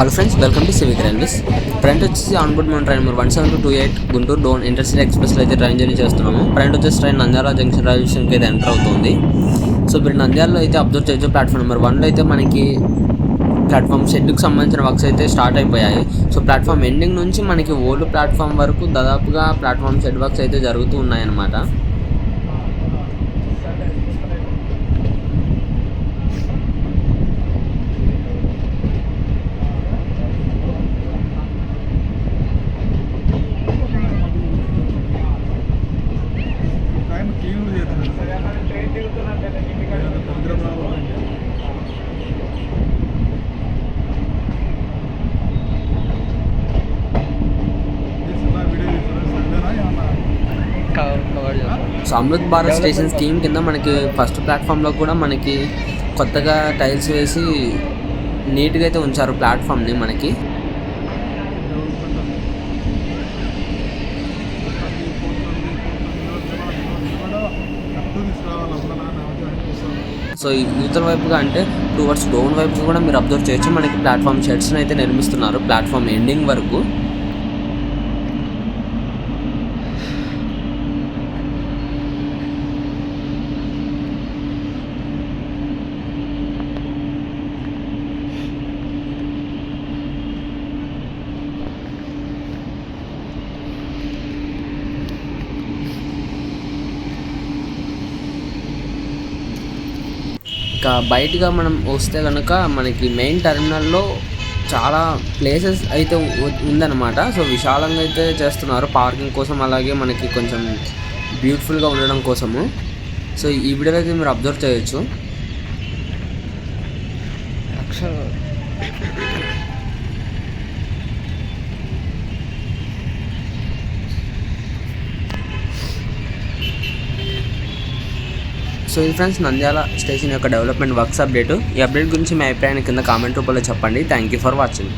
Hello friends welcome to civic railways front వచ్చేసి onboard మన train number one seven two eight Guntur Dhone intercity ఎక్స్ప్రెస్లో అయితే train journey చేస్తున్నాము. Front వచ్చేసి train Nandyal junction railway స్టేషన్కి అయితే ఎంటర్ అవుతుంది. సో మీరు నంద్యాలలో అయితే అబ్జర్వ్ చేయొచ్చు ప్లాట్ఫామ్ నెంబర్ వన్లో అయితే మనకి ప్లాట్ఫామ్ షెడ్కి సంబంధించిన వర్క్స్ అయితే స్టార్ట్ అయిపోయాయి. సో ప్లాట్ఫామ్ ఎండింగ్ నుంచి మనకి ఓల్డ్ ప్లాట్ఫామ్ వరకు దాదాపుగా ప్లాట్ఫామ్ షెడ్ వర్క్స్ అయితే జరుగుతూ ఉన్నాయన్నమాట. So Amrit Bharat station scheme కింద మనకి ఫస్ట్ ప్లాట్ఫామ్లో కూడా మనకి కొత్తగా టైల్స్ వేసి నీట్గా అయితే ఉంచారు ప్లాట్ఫామ్ని మనకి. సో ఈ యూతల వైపుగా అంటే టువర్డ్స్ డౌన్ వైపు కూడా మీరు అబ్జర్వ్ చేయొచ్చు. మనకి ప్లాట్ఫామ్ షెడ్స్ని అయితే నిర్మిస్తున్నారు. ప్లాట్ఫామ్ ఎండింగ్ వరకు. ఇంకా బయటగా మనం వస్తే కనుక మనకి మెయిన్ టెర్మినల్లో చాలా ప్లేసెస్ అయితే ఉందన్నమాట. సో విశాలంగా అయితే చేస్తున్నారు. పార్కింగ్ కోసం అలాగే మనకి కొంచెం బ్యూటిఫుల్గా ఉండడం కోసము. సో ఈ వీడియోలో అయితే మీరు అబ్జర్వ్ చేయొచ్చు. సో ఇది ఫ్రెండ్స్ నంద్యాల స్టేషన్ యొక్క డెవలప్మెంట్ వర్క్స్ అప్డేట్ ఈ అప్డేట్ గురించి మీ అభిప్రాయాన్ని కింద కామెంట్ రూపంలో చెప్పండి. Thank you for watching